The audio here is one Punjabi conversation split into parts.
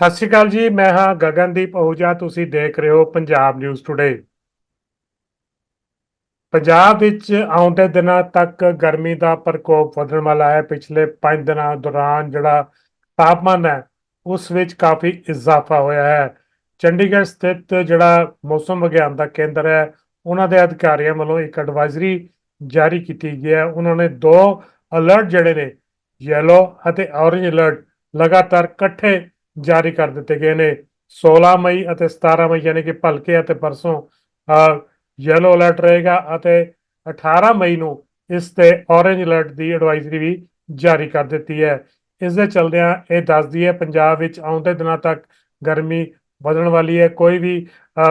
ਸਤਿ ਸ਼੍ਰੀ ਅਕਾਲ ਜੀ, ਮੈਂ ਹਾਂ ਗਗਨਦੀਪ ਅਹੂਜਾ, ਤੁਸੀਂ ਦੇਖ ਰਹੇ ਹੋ ਪੰਜਾਬ ਨਿਊਜ਼ ਟੁਡੇ ਪੰਜਾਬ ਵਿੱਚ ਆਉਂਦੇ ਦਿਨਾਂ ਤੱਕ ਗਰਮੀ ਦਾ ਪ੍ਰਕੋਪ ਵਧਣ ਵਾਲਾ ਹੈ। ਪਿਛਲੇ 5 ਦਿਨਾਂ ਦੌਰਾਨ ਜਿਹੜਾ ਤਾਪਮਾਨ ਹੈ, ਉਸ ਵਿੱਚ ਕਾਫੀ ਇਜ਼ਾਫਾ ਹੋਇਆ ਹੈ। ਚੰਡੀਗੜ੍ਹ ਸਥਿਤ ਜਿਹੜਾ ਮੌਸਮ ਵਿਗਿਆਨ ਦਾ ਕੇਂਦਰ ਹੈ, ਉਹਨਾਂ ਦੇ ਅਧਿਕਾਰੀਆਂ ਵੱਲੋਂ ਇੱਕ ਐਡਵਾਈਜ਼ਰੀ ਜਾਰੀ ਕੀਤੀ ਗਈ ਹੈ। ਉਹਨਾਂ ਨੇ ਦੋ ਅਲਰਟ ਜਿਹੜੇ ਨੇ ਯੈਲੋ ਅਤੇ ਔਰੇਂਜ ਅਲਰਟ ਲਗਾਤਾਰ ਇਕੱਠੇ ਜਾਰੀ ਕਰ ਦਿੱਤੇ ਗਏ ਨੇ। 16 ਮਈ ਅਤੇ 17 ਮਈ ਯਾਨੀ ਕਿ ਭਲਕੇ ਅਤੇ ਪਰਸੋਂ ਯੈਲੋ ਅਲਰਟ ਰਹੇਗਾ ਅਤੇ 18 ਮਈ ਨੂੰ ਇਸ ਤੇ ਔਰੇਂਜ ਅਲਰਟ ਦੀ ਐਡਵਾਈਜ਼ਰੀ ਵੀ ਜਾਰੀ ਕਰ ਦਿੱਤੀ ਹੈ। ਇਸ ਦੇ ਚਲਦਿਆਂ ਇਹ ਦੱਸਦੀ ਹੈ, ਪੰਜਾਬ ਵਿੱਚ ਆਉਂਦੇ ਦਿਨਾਂ ਤੱਕ ਗਰਮੀ ਵਧਣ ਵਾਲੀ ਹੈ। ਕੋਈ ਵੀ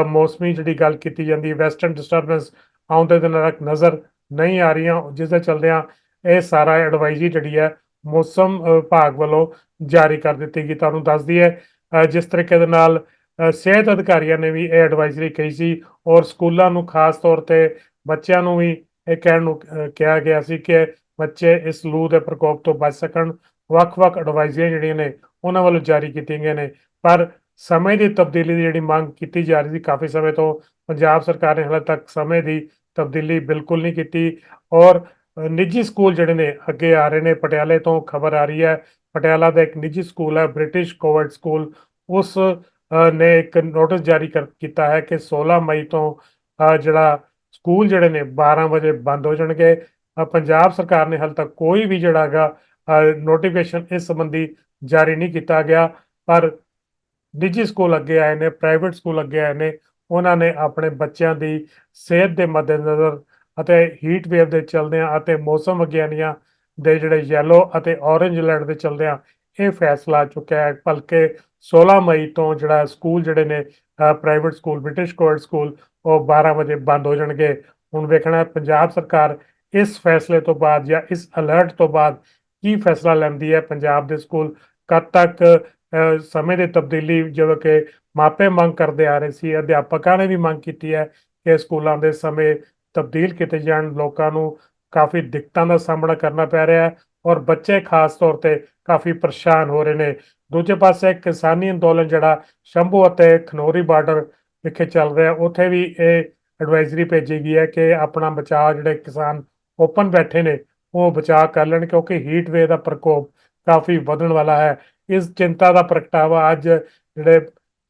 ਮੌਸਮੀ ਜਿਹੜੀ ਗੱਲ ਕੀਤੀ ਜਾਂਦੀ ਹੈ ਵੈਸਟਰਨ ਡਿਸਟਰਬੈਂਸ ਆਉਂਦੇ ਦਿਨਾਂ ਤੱਕ ਨਜ਼ਰ ਨਹੀਂ ਆ ਰਹੀਆਂ। ਜਿਸ ਦੇ ਚਲਦਿਆਂ ਇਹ ਸਾਰਾ ਐਡਵਾਈਜ਼ਰੀ ਜਿਹੜੀ ਹੈ ਮੌਸਮ ਵਿਭਾਗ ਵੱਲੋਂ ਜਾਰੀ ਕਰ ਦਿੱਤੀ ਗਈ ਤੁਹਾਨੂੰ ਦੱਸਦੀ ਹੈ। ਜਿਸ ਤਰੀਕੇ ਦੇ ਨਾਲ ਸਿਹਤ ਅਧਿਕਾਰੀਆਂ ਨੇ ਵੀ ਇਹ ਐਡਵਾਈਜ਼ਰੀ ਕਹੀ ਸੀ ਔਰ ਸਕੂਲਾਂ ਨੂੰ ਖਾਸ ਤੌਰ ਤੇ ਬੱਚਿਆਂ ਨੂੰ ਵੀ ਇਹ ਕਹਿਣ ਨੂੰ ਕਿਹਾ ਗਿਆ ਸੀ ਕਿ ਬੱਚੇ ਇਸ ਲੂ ਦੇ ਪ੍ਰਕੋਪ ਤੋਂ ਬਚ ਸਕਣ। ਵੱਖ-ਵੱਖ ਐਡਵਾਈਜ਼ਰੀਆਂ ਜਿਹੜੀਆਂ ਨੇ, ਉਹਨਾਂ ਵੱਲੋਂ ਜਾਰੀ ਕੀਤੀਆਂ ਗਈਆਂ ਨੇ। ਪਰ ਸਮੇਂ ਦੀ ਤਬਦੀਲੀ ਦੀ ਜਿਹੜੀ ਮੰਗ ਕੀਤੀ ਜਾ ਰਹੀ ਸੀ ਕਾਫੀ ਸਮੇਂ ਤੋਂ, ਪੰਜਾਬ ਸਰਕਾਰ ਨੇ ਹਾਲੇ ਤੱਕ ਸਮੇਂ ਦੀ ਤਬਦੀਲੀ ਬਿਲਕੁਲ ਨਹੀਂ ਕੀਤੀ ਔਰ ਨਿੱਜੀ ਸਕੂਲ ਜਿਹੜੇ ਨੇ, ਅੱਗੇ ਆ ਰਹੇ ਨੇ, ਪਟਿਆਲੇ ਤੋਂ ਖਬਰ ਆ ਰਹੀ ਹੈ। ਪਟਿਆਲਾ ਦਾ ਇੱਕ ਨਿੱਜੀ ਸਕੂਲ ਹੈ, ਬ੍ਰਿਟਿਸ਼ ਕੋਵਿਡ ਸਕੂਲ। ਉਸ ਨੇ ਇੱਕ ਨੋਟਿਸ ਜਾਰੀ ਕਰ, ਕੀਤਾ ਹੈ ਕਿ 16 ਮਈ ਤੋਂ ਜਿਹੜਾ ਸਕੂਲ ਜਿਹੜੇ ਨੇ 12 ਵਜੇ ਬੰਦ ਹੋ ਜਾਣਗੇ। ਪੰਜਾਬ ਸਰਕਾਰ ਨੇ ਹਾਲੇ ਤੱਕ ਕੋਈ ਵੀ ਜਿਹੜਾ ਹੈਗਾ ਨੋਟੀਫਿਕੇਸ਼ਨ ਇਸ ਸੰਬੰਧੀ ਜਾਰੀ ਨਹੀਂ ਕੀਤਾ ਗਿਆ। ਪਰ ਨਿੱਜੀ ਸਕੂਲ ਅੱਗੇ ਆਏ ਨੇ ਪ੍ਰਾਈਵੇਟ ਸਕੂਲ ਅੱਗੇ ਆਏ ਨੇ। ਉਹਨਾਂ ਨੇ ਆਪਣੇ ਬੱਚਿਆਂ ਦੀ ਸਿਹਤ ਦੇ ਮੱਦੇਨਜ਼ਰ ਅਤੇ ਹੀਟ ਵੇਵ ਦੇ ਚਲਦਿਆਂ ਅਤੇ ਮੌਸਮ ਵਿਗਿਆਨੀਆਂ ਦੇ ਜਿਹੜੇ ਯੈਲੋ ਅਤੇ ਔਰੇਂਜ ਅਲਰਟ ਦੇ ਚਲਦਿਆਂ ਇਹ ਫੈਸਲਾ ਚੁੱਕਿਆ ਹੈ। ਬਲਕਿ 16 ਮਈ ਤੋਂ ਜਿਹੜਾ ਸਕੂਲ ਜਿਹੜੇ ਨੇ private school British Covid school ਉਹ 12 ਵਜੇ ਬੰਦ ਹੋ ਜਾਣਗੇ। ਹੁਣ ਵੇਖਣਾ ਪੰਜਾਬ ਸਰਕਾਰ ਇਸ ਫੈਸਲੇ ਤੋਂ ਬਾਅਦ ਜਾਂ ਇਸ ਅਲਰਟ ਤੋਂ ਬਾਅਦ ਕੀ ਫੈਸਲਾ ਲੈਂਦੀ ਹੈ ਪੰਜਾਬ ਦੇ ਸਕੂਲ ਕਦ ਤੱਕ ਸਮੇਂ ਦੀ ਤਬਦੀਲੀ ਜਦੋਂ ਕਿ ਮਾਪੇ ਮੰਗ ਕਰਦੇ ਆ ਰਹੇ ਸੀ, ਅਧਿਆਪਕਾਂ ਨੇ ਵੀ ਮੰਗ ਕੀਤੀ ਹੈ ਕਿ ਸਕੂਲਾਂ ਦੇ ਸਮੇਂ ਤਬਦੀਲ ਕੀਤੇ ਜਾਣ, ਲੋਕਾਂ ਨੂੰ ਕਾਫੀ ਦਿੱਕਤਾਂ ਦਾ ਸਾਹਮਣਾ ਕਰਨਾ ਪੈ ਰਿਹਾ ਹੈ ਔਰ ਬੱਚੇ ਖਾਸ ਤੌਰ ਤੇ ਕਾਫੀ ਪਰੇਸ਼ਾਨ ਹੋ ਰਹੇ ਨੇ। ਦੂਜੇ ਪਾਸੇ ਕਿਸਾਨੀ ਅੰਦੋਲਨ ਜਿਹੜਾ ਸ਼ੰਭੂ ਅਤੇ ਖਨੋਰੀ ਬਾਰਡਰ ਵਿਖੇ ਚੱਲ ਰਿਹਾ ਉੱਥੇ ਵੀ ਇਹ ਐਡਵਾਈਜ਼ਰੀ ਭੇਜੀ ਗਈ ਹੈ ਕਿ ਆਪਣਾ ਬਚਾਅ ਜਿਹੜੇ ਕਿਸਾਨ ਓਪਨ ਬੈਠੇ ਨੇ, ਉਹ ਬਚਾਅ ਕਰ ਲੈਣ ਕਿਉਂਕਿ ਹੀਟ ਵੇ ਦਾ ਪ੍ਰਕੋਪ ਕਾਫੀ ਵਧਣ ਵਾਲਾ ਹੈ। ਇਸ ਚਿੰਤਾ ਦਾ ਪ੍ਰਗਟਾਵਾ ਅੱਜ ਜਿਹੜੇ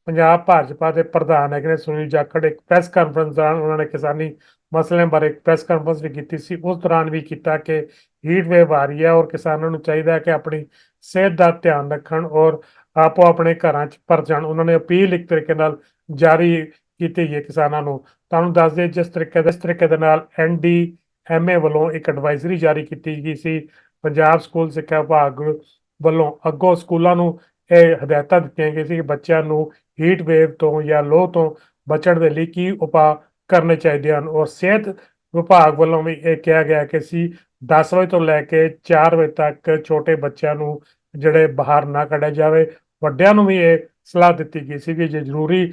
ਪੰਜਾਬ ਭਾਜਪਾ ਦੇ ਪ੍ਰਧਾਨ ਹੈਗੇ ਨੇ ਸੁਨੀਲ ਜਾਖੜ, ਇੱਕ ਪ੍ਰੈਸ ਕਾਨਫਰੰਸ ਦੌਰਾਨ ਉਹਨਾਂ ਨੇ ਕਿਸਾਨੀ ਮਸਲਿਆਂ ਬਾਰੇ ਇੱਕ ਪ੍ਰੈਸ ਕਾਨਫਰੰਸ ਵੀ ਕੀਤੀ ਸੀ, ਉਸ ਦੌਰਾਨ ਵੀ ਕੀਤਾ ਕਿ ਹੀਟ ਵੇਵ ਆ ਰਹੀ ਹੈ ਔਰ ਕਿਸਾਨਾਂ ਨੂੰ ਚਾਹੀਦਾ ਹੈ ਕਿ ਆਪਣੀ ਸਿਹਤ ਦਾ ਧਿਆਨ ਰੱਖਣ ਔਰ ਆਪੋ ਆਪਣੇ ਘਰਾਂ 'ਚ ਪਰ ਜਾਣ। ਉਹਨਾਂ ਨੇ ਅਪੀਲ ਇੱਕ ਤਰੀਕੇ ਨਾਲ ਜਾਰੀ ਕੀਤੀ ਹੈ ਕਿਸਾਨਾਂ ਨੂੰ। ਤੁਹਾਨੂੰ ਦੱਸ ਦੇ ਜਿਸ ਤਰੀਕੇ ਦੇ ਤਰੀਕੇ ਦੇ ਨਾਲ ਐਨਡੀ ਐਮਏ ਵੱਲੋਂ ਇੱਕ ਐਡਵਾਈਜ਼ਰੀ ਜਾਰੀ ਕੀਤੀ ਗਈ ਸੀ। ਪੰਜਾਬ ਸਕੂਲ ਸਿੱਖਿਆ ਵਿਭਾਗ ਵੱਲੋਂ ਅੱਗੋਂ ਸਕੂਲਾਂ ਨੂੰ ਇਹ ਹਦਾਇਤਾਂ ਦਿੱਤੀਆਂ ਗਈਆਂ ਸੀ ਕਿ ਬੱਚਿਆਂ ਨੂੰ ਹੀਟ ਵੇਵ ਤੋਂ ਜਾਂ ਲੋ ਤੋਂ ਬਚਣ ਦੇ ਲਈ ਕੀ ਉਪਾਅ ਕਰਨੇ ਚਾਹੀਦੇ ਹਨ ਔਰ ਸਿਹਤ ਵਿਭਾਗ ਵੱਲੋਂ ਵੀ ਇਹ ਕਿਹਾ ਗਿਆ ਕਿ ਅਸੀਂ 10 ਵਜੇ ਤੋਂ ਲੈ ਕੇ 4 ਵਜੇ ਤੱਕ ਛੋਟੇ ਬੱਚਿਆਂ ਨੂੰ ਜਿਹੜੇ ਬਾਹਰ ਨਾ ਕੱਢਿਆ ਜਾਵੇ। ਵੱਡਿਆਂ ਨੂੰ ਵੀ ਇਹ ਸਲਾਹ ਦਿੱਤੀ ਗਈ ਸੀ ਕਿ ਜੇ ਜ਼ਰੂਰੀ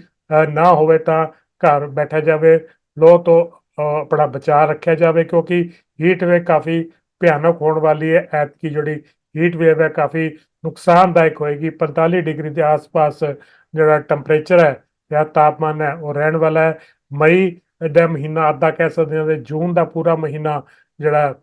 ਨਾ ਹੋਵੇ ਤਾਂ ਘਰ ਬੈਠਾ ਜਾਵੇ ਲੋ ਤੋਂ ਆਪਣਾ ਬਚਾਅ ਰੱਖਿਆ ਜਾਵੇ ਕਿਉਂਕਿ ਹੀਟ ਵੇਵ ਕਾਫੀ ਭਿਆਨਕ ਹੋਣ ਵਾਲੀ ਹੈ। ਐਤਕੀ ਜਿਹੜੀ ਹੀਟ ਵੇਵ ਹੈ ਕਾਫੀ ਨੁਕਸਾਨਦਾਇਕ ਹੋਏਗੀ। 45 ਡਿਗਰੀ ਦੇ ਆਸ-ਪਾਸ ਜਿਹੜਾ ਟੈਂਪਰੇਚਰ ਹੈ ਜਾਂ ਤਾਪਮਾਨ ਹੈ ਉਹ ਰਹਿਣ ਵਾਲਾ ਹੈ। ਮਈ ਦਾ ਮਹੀਨਾ, ਅੱਧਾ ਕਹਿ ਸਕਦੇ ਹਾਂ ਤੇ ਜੂਨ ਦਾ ਪੂਰਾ ਮਹੀਨਾ ਜਿਹੜਾ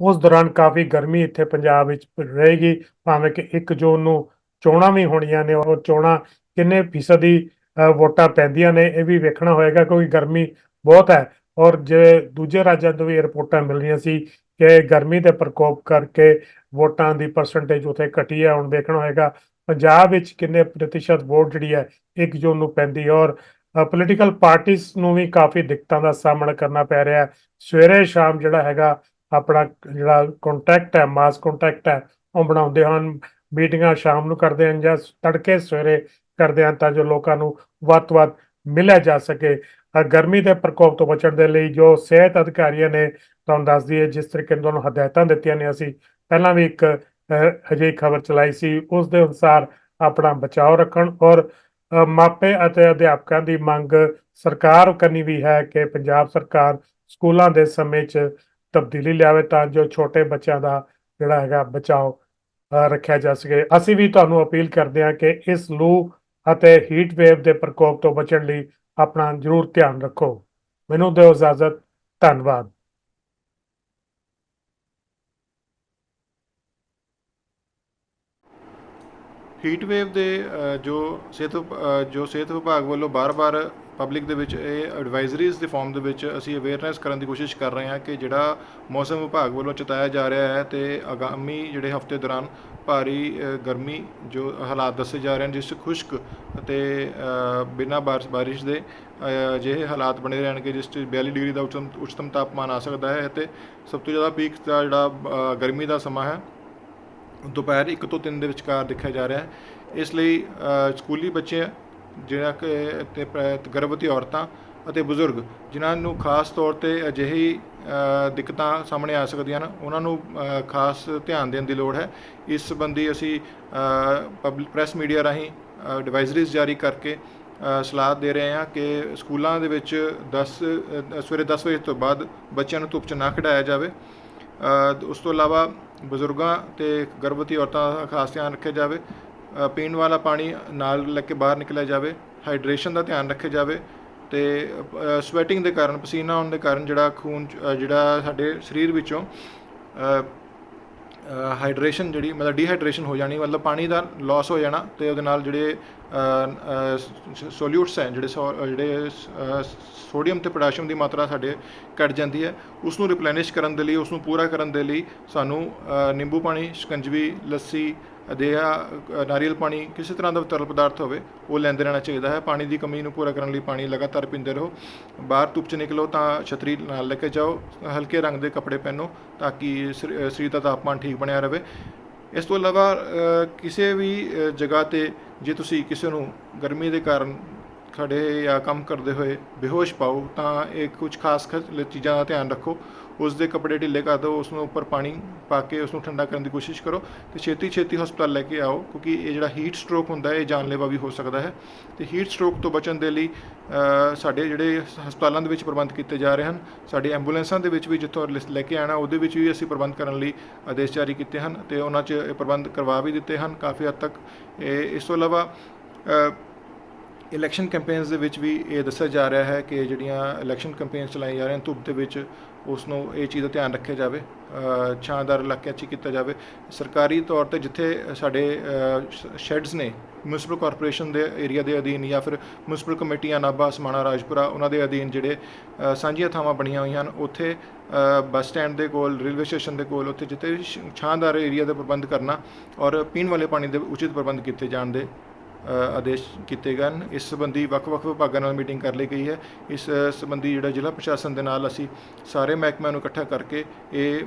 ਉਸ ਦੌਰਾਨ ਕਾਫੀ ਗਰਮੀ ਇੱਥੇ ਪੰਜਾਬ ਵਿੱਚ ਰਹੇਗੀ, ਭਾਵੇਂ ਕਿ 1 ਜੂਨ ਨੂੰ ਚੋਣਾਂ ਵੀ ਹੋਣੀਆਂ ਨੇ ਔਰ ਚੋਣਾਂ ਕਿੰਨੇ ਫੀਸਦੀ ਵੋਟਾਂ ਪੈਂਦੀਆਂ ਨੇ, ਇਹ ਵੀ ਵੇਖਣਾ ਹੋਏਗਾ ਕਿਉਂਕਿ ਗਰਮੀ ਬਹੁਤ ਹੈ। ਔਰ ਜੇ ਦੂਜੇ ਰਾਜਾਂ ਤੋਂ ਵੀ ਇਹ ਰਿਪੋਰਟਾਂ ਮਿਲ ਰਹੀਆਂ ਸੀ ਕਿ ਗਰਮੀ ਦੇ ਪ੍ਰਕੋਪ ਕਰਕੇ ਵੋਟਾਂ ਦੀ ਪਰਸੈਂਟੇਜ ਉਥੇ ਘਟੀ ਹੈ, ਹੁਣ ਵੇਖਣਾ ਹੋਏਗਾ। ਪੰਜਾਬ ਵਿੱਚ ਕਿੰਨੇ ਪ੍ਰਤੀਸ਼ਤ ਵੋਟ ਜਿਹੜੀ ਹੈ 1 ਜੂਨ ਨੂੰ ਪੈਂਦੀ ਹੈ। ਔਰ ਪੋਲੀਟੀਕਲ ਪਾਰਟੀਆਂ ਨੂੰ ਵੀ ਕਾਫੀ ਦਿੱਕਤਾਂ ਦਾ ਸਾਹਮਣਾ ਕਰਨਾ ਪੈ ਰਿਹਾ ਸਵੇਰੇ ਸ਼ਾਮ ਜਿਹੜਾ ਹੈਗਾ ਆਪਣਾ ਜਿਹੜਾ ਕੰਟੈਕਟ ਹੈ ਮਾਸ ਕੰਟੈਕਟ ਹੈ ਉਹ ਬਣਾਉਂਦੇ ਹਨ। ਮੀਟਿੰਗਾਂ ਸ਼ਾਮ ਨੂੰ ਕਰਦੇ ਹਨ ਜਾਂ ਤੜਕੇ ਸਵੇਰੇ ਕਰਦੇ ਹਨ ਤਾਂ ਜੋ ਲੋਕਾਂ ਨੂੰ ਵੱਧ ਤੋਂ ਵੱਧ ਮਿਲਿਆ ਜਾ ਸਕੇ। ਗਰਮੀ ਦੇ ਪ੍ਰਕੋਪ ਤੋਂ ਬਚਣ ਦੇ ਲਈ ਜੋ ਸਿਹਤ ਅਧਿਕਾਰੀਆਂ ਨੇ ਤੁਹਾਨੂੰ ਦੱਸ ਦਈਏ ਜਿਸ ਤਰੀਕੇ ਨਾਲ ਤੁਹਾਨੂੰ ਹਦਾਇਤਾਂ ਦਿੱਤੀਆਂ ਨੇ ਅਸੀਂ ਪਹਿਲਾਂ ਵੀ ਇੱਕ ਅ, ਅਜਿਹੀ ਖਬਰ ਚਲਾਈ ਸੀ। ਉਸ ਦੇ ਅਨੁਸਾਰ ਆਪਣਾ ਬਚਾਓ ਰੱਖਣ ਔਰ ਮਾਪੇ ਅਤੇ ਅਧਿਆਪਕਾਂ ਦੀ ਮੰਗ ਸਰਕਾਰ ਕਰਨੀ ਵੀ ਹੈ ਕਿ ਪੰਜਾਬ ਸਰਕਾਰ ਸਕੂਲਾਂ ਦੇ ਸਮੇਂ 'ਚ ਤਬਦੀਲੀ ਲਿਆਵੇ ਤਾਂ ਜੋ ਛੋਟੇ ਬੱਚਿਆਂ ਦਾ ਜਿਹੜਾ ਹੈਗਾ ਬਚਾਓ ਰੱਖਿਆ ਜਾ ਸਕੇ। ਅਸੀਂ ਵੀ ਤੁਹਾਨੂੰ ਅਪੀਲ ਕਰਦੇ ਹਾਂ ਕਿ ਇਸ ਲੂ ਅਤੇ ਹੀਟ ਵੇਵ ਦੇ ਪ੍ਰਕੋਪ ਤੋਂ ਬਚਣ ਲਈ ਆਪਣਾ ਜ਼ਰੂਰ ਧਿਆਨ ਰੱਖੋ। ਮੈਨੂੰ ਦਿਓ ਇਜਾਜ਼ਤ। ਧੰਨਵਾਦ। ਹੀਟ ਵੇਵ ਦੇ ਜੋ ਸਿਹਤ ਵਿਭ- ਜੋ ਸਿਹਤ ਵਿਭਾਗ ਵੱਲੋਂ ਬਾਰ-ਬਾਰ ਪਬਲਿਕ ਦੇ ਵਿੱਚ ਇਹ ਐਡਵਾਈਜ਼ਰੀਜ਼ ਦੇ ਫਾਰਮ ਦੇ ਵਿੱਚ ਅਸੀਂ ਅਵੇਅਰਨੈਸ ਕਰਨ ਦੀ ਕੋਸ਼ਿਸ਼ ਕਰ ਰਹੇ ਹਾਂ ਕਿ ਜਿਹੜਾ ਮੌਸਮ ਵਿਭਾਗ ਵੱਲੋਂ ਚੇਤਾਇਆ ਜਾ ਰਿਹਾ ਹੈ ਤੇ ਆਗਾਮੀ ਜਿਹੜੇ ਹਫ਼ਤੇ ਦੌਰਾਨ ਭਾਰੀ ਗਰਮੀ ਜੋ ਹਾਲਾਤ ਦੱਸੇ ਜਾ ਰਹੇ ਹਨ, ਜਿਸ 'ਚ ਖੁਸ਼ਕ ਅਤੇ ਬਿਨਾਂ ਬਾਰਿਸ਼ ਬਾਰਿਸ਼ ਦੇ ਅਜਿਹੇ ਹਾਲਾਤ ਬਣੇ ਰਹਿਣਗੇ, ਜਿਸ 'ਚ 42 ਡਿਗਰੀ ਦਾ ਉੱਚਤਮ ਉੱਚਤਮ ਤਾਪਮਾਨ ਆ ਸਕਦਾ ਹੈ ਅਤੇ ਸਭ ਤੋਂ ਜ਼ਿਆਦਾ ਪੀਕ ਦਾ ਜਿਹੜਾ ਗਰਮੀ ਦਾ ਸਮਾਂ ਹੈ ਦੁਪਹਿਰ 1 ਤੋਂ 3 ਦੇ ਵਿਚਕਾਰ ਦੇਖਿਆ ਜਾ ਰਿਹਾ ਹੈ। ਇਸ ਲਈ ਸਕੂਲੀ ਬੱਚੇ, ਜਿਹੜਾ ਕਿ ਗਰਭਵਤੀ ਔਰਤਾਂ ਅਤੇ ਬਜ਼ੁਰਗ, ਜਿਨ੍ਹਾਂ ਨੂੰ ਖਾਸ ਤੌਰ ਤੇ ਅਜਿਹੀ ਦਿੱਕਤਾਂ ਸਾਹਮਣੇ ਆ ਸਕਦੀਆਂ ਹਨ, ਉਹਨਾਂ ਨੂੰ ਖਾਸ ਧਿਆਨ ਦੇਣ ਦੀ ਲੋੜ ਹੈ। ਇਸ ਸੰਬੰਧੀ ਅਸੀਂ ਪਬਲਿਕ ਪ੍ਰੈਸ ਮੀਡੀਆ ਰਾਹੀਂ ਐਡਵਾਈਜ਼ਰੀਜ਼ ਜਾਰੀ ਕਰਕੇ ਸਲਾਹ ਦੇ ਰਹੇ ਹਾਂ ਕਿ ਸਕੂਲਾਂ ਦੇ ਵਿੱਚ 10 ਸਵੇਰੇ 10 ਵਜੇ ਤੋਂ ਬਾਅਦ ਬੱਚਿਆਂ ਨੂੰ ਧੁੱਪ 'ਚ ਨਾ ਖਿਡਾਇਆ ਜਾਵੇ। ਉਸ ਤੋਂ ਇਲਾਵਾ ਬਜ਼ੁਰਗਾਂ ਤੇ ਗਰਭਵਤੀ ਔਰਤਾਂ ਦਾ ਖਾਸ ਧਿਆਨ ਰੱਖਿਆ ਜਾਵੇ ਪੀਣ ਵਾਲਾ ਪਾਣੀ ਨਾਲ ਲੈ ਕੇ ਬਾਹਰ ਨਿਕਲਿਆ ਜਾਵੇ ਹਾਈਡਰੇਸ਼ਨ ਦਾ ਧਿਆਨ ਰੱਖਿਆ ਜਾਵੇ ਤੇ ਸਵੈਟਿੰਗ ਦੇ ਕਾਰਨ ਪਸੀਨਾ ਆਉਣ ਦੇ ਕਾਰਨ ਜਿਹੜਾ ਖੂਨ 'ਚ, ਜਿਹੜਾ ਸਾਡੇ ਸਰੀਰ ਵਿੱਚੋਂ ਹਾਈਡਰੇਸ਼ਨ ਜਿਹੜੀ, ਮਤਲਬ ਡੀਹਾਈਡਰੇਸ਼ਨ ਹੋ ਜਾਣੀ, ਮਤਲਬ ਪਾਣੀ ਦਾ ਲਾਸ ਹੋ ਜਾਣਾ ਤੇ ਉਹਦੇ ਨਾਲ ਜਿਹੜੇ ਸੋਲਿਊਟਸ ਹੈ, ਜਿਹੜੇ ਸੋ- ਜਿਹੜੇ ਸੋਡੀਅਮ ਤੇ ਪੋਟਾਸ਼ੀਅਮ ਦੀ ਮਾਤਰਾ ਸਾਡੇ ਘਟ ਜਾਂਦੀ ਹੈ ਉਸ ਨੂੰ ਰਿਪਲੇਨਿਸ਼ ਕਰਨ ਦੇ ਲਈ ਉਸ ਨੂੰ ਪੂਰਾ ਕਰਨ ਦੇ ਲਈ ਸਾਨੂੰ ਨਿੰਬੂ ਪਾਣੀ, ਸ਼ਿਕੰਜਵੀ, ਲੱਸੀ ਅਜਿਹਾ ਨਾਰੀਅਲ ਪਾਣੀ ਕਿਸੇ ਤਰ੍ਹਾਂ ਦਾ ਤਰਲ ਪਦਾਰਥ ਹੋਵੇ, ਉਹ ਲੈਂਦੇ ਰਹਿਣਾ ਚਾਹੀਦਾ ਹੈ। ਪਾਣੀ ਦੀ ਕਮੀ ਨੂੰ ਪੂਰਾ ਕਰਨ ਲਈ ਪਾਣੀ ਲਗਾਤਾਰ ਪੀਂਦੇ ਰਹੋ। ਬਾਹਰ ਧੁੱਪ 'ਚ ਨਿਕਲੋ ਤਾਂ ਛਤਰੀ ਨਾਲ ਲੈ ਕੇ ਜਾਓ, ਹਲਕੇ ਰੰਗ ਦੇ ਕੱਪੜੇ ਪਹਿਨੋ ਤਾਂ ਕਿ ਸਰੀ- ਸਰੀਰ ਦਾ ਤਾਪਮਾਨ ਠੀਕ ਬਣਿਆ ਰਹੇ। ਇਸ ਤੋਂ ਇਲਾਵਾ ਕਿਸੇ ਵੀ ਜਗ੍ਹਾ ਤੇ ਜੇ ਤੁਸੀਂ ਕਿਸੇ ਨੂੰ ਗਰਮੀ ਦੇ ਕਾਰਨ ਖੜੇ ਜਾਂ ਕੰਮ ਕਰਦੇ ਹੋਏ ਬੇਹੋਸ਼ ਪਾਓ, ਤਾਂ ਇਹ ਕੁਝ ਖਾਸ ਖਾਸ ਚੀਜ਼ਾਂ ਦਾ ਧਿਆਨ ਰੱਖੋ। ਉਸ ਦੇ ਕੱਪੜੇ ਢਿੱਲੇ ਕਰ ਦਿਓ ਉਸ ਨੂੰ ਉੱਪਰ ਪਾਣੀ ਪਾ ਕੇ ਉਸ ਨੂੰ ਠੰਡਾ ਕਰਨ ਦੀ ਕੋਸ਼ਿਸ਼ ਕਰੋ ਤੇ ਛੇਤੀ ਛੇਤੀ ਹਸਪਤਾਲ ਲੈ ਕੇ ਆਓ, ਕਿਉਂਕਿ ਇਹ ਜਿਹੜਾ ਹੀਟ ਸਟ੍ਰੋਕ ਹੁੰਦਾ ਹੈ, ਇਹ ਜਾਨਲੇਵਾ ਵੀ ਹੋ ਸਕਦਾ ਹੈ। ਤੇ ਹੀਟ ਸਟ੍ਰੋਕ ਤੋਂ ਬਚਣ ਦੇ ਲਈ ਸਾਡੇ ਜਿਹੜੇ ਹਸਪਤਾਲਾਂ ਦੇ ਵਿੱਚ ਪ੍ਰਬੰਧ ਕੀਤੇ ਜਾ ਰਹੇ ਹਨ, ਸਾਡੀ ਐਂਬੂਲੈਂਸਾਂ ਦੇ ਵਿੱਚ ਵੀ ਜਿੱਥੋਂ ਲਿਸ- ਲੈ ਕੇ ਆਣਾ, ਉਹਦੇ ਵਿੱਚ ਵੀ ਅਸੀਂ ਪ੍ਰਬੰਧ ਕਰਨ ਲਈ ਆਦੇਸ਼ ਜਾਰੀ ਕੀਤੇ ਹਨ ਤੇ ਉਹਨਾਂ 'ਚ ਇਹ ਪ੍ਰਬੰਧ ਕਰਵਾ ਵੀ ਦਿੱਤੇ ਹਨ ਕਾਫੀ ਹੱਦ ਤੱਕ। ਇਹ, ਇਸ ਤੋਂ ਇਲਾਵਾ ਇਲੈਕਸ਼ਨ ਕੈਂਪੇਨਸ ਦੇ ਵਿੱਚ ਵੀ ਇਹ ਦੱਸਿਆ ਜਾ ਰਿਹਾ ਹੈ ਕਿ ਜਿਹੜੀਆਂ ਇਲੈਕਸ਼ਨ ਕੈਂਪੇਨਸ ਚਲਾਈਆਂ ਜਾ ਰਹੀਆਂ, ਧੁੱਪ ਦੇ ਵਿੱਚ ਉਸ ਨੂੰ ਇਹ ਚੀਜ਼ ਦਾ ਧਿਆਨ ਰੱਖਿਆ ਜਾਵੇ ਛਾਂਦਾਰ ਇਲਾਕਿਆਂ 'ਚ ਹੀ ਕੀਤਾ ਜਾਵੇ। ਸਰਕਾਰੀ ਤੌਰ ਤੇ ਜਿੱਥੇ ਸਾਡੇ ਸ਼ੈਡਸ ਨੇ ਮਿਊਨਿਸਪਲ ਕਾਰਪੋਰੇਸ਼ਨ ਦੇ ਏਰੀਆ ਦੇ ਅਧੀਨ ਜਾਂ ਫਿਰ ਮਿਊਨਿਸਪਲ ਕਮੇਟੀਆਂ, ਨਾਭਾ, ਸਮਾਣਾ, ਰਾਜਪੁਰਾ, ਉਹਨਾਂ ਦੇ ਅਧੀਨ ਜਿਹੜੇ ਸਾਂਝੀਆਂ ਥਾਵਾਂ ਬਣੀਆਂ ਹੋਈਆਂ ਹਨ, ਉੱਥੇ ਬੱਸ ਸਟੈਂਡ ਦੇ ਕੋਲ ਰੇਲਵੇ ਸਟੇਸ਼ਨ ਦੇ ਕੋਲ, ਉੱਥੇ ਜਿੱਥੇ ਛਾਂਦਾਰ ਏਰੀਆ ਦਾ ਪ੍ਰਬੰਧ ਕਰਨਾ ਔਰ ਪੀਣ ਵਾਲੇ ਪਾਣੀ ਦੇ ਉਚਿਤ ਪ੍ਰਬੰਧ ਕੀਤੇ ਜਾਣ ਦੇ ਆਦੇਸ਼ ਕੀਤੇ ਗਏ ਹਨ। ਇਸ ਸੰਬੰਧੀ ਵੱਖ-ਵੱਖ ਵਿਭਾਗਾਂ ਨਾਲ ਮੀਟਿੰਗ ਕਰ ਲਈ ਗਈ ਹੈ। ਇਸ ਸੰਬੰਧੀ ਜਿਹੜਾ ਜ਼ਿਲ੍ਹਾ ਪ੍ਰਸ਼ਾਸਨ ਦੇ ਨਾਲ ਅਸੀਂ ਸਾਰੇ ਮਹਿਕਮਿਆਂ ਨੂੰ ਇਕੱਠਾ ਕਰਕੇ ਇਹ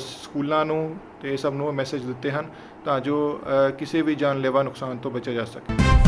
ਸਕੂਲਾਂ ਨੂੰ ਤੇ ਸਭ ਨੂੰ ਮੈਸੇਜ ਦਿੱਤੇ ਹਨ ਤਾਂ ਜੋ ਕਿਸੇ ਵੀ ਜਾਨਲੇਵਾ ਨੁਕਸਾਨ ਤੋਂ ਬਚਿਆ ਜਾ ਸਕੇ।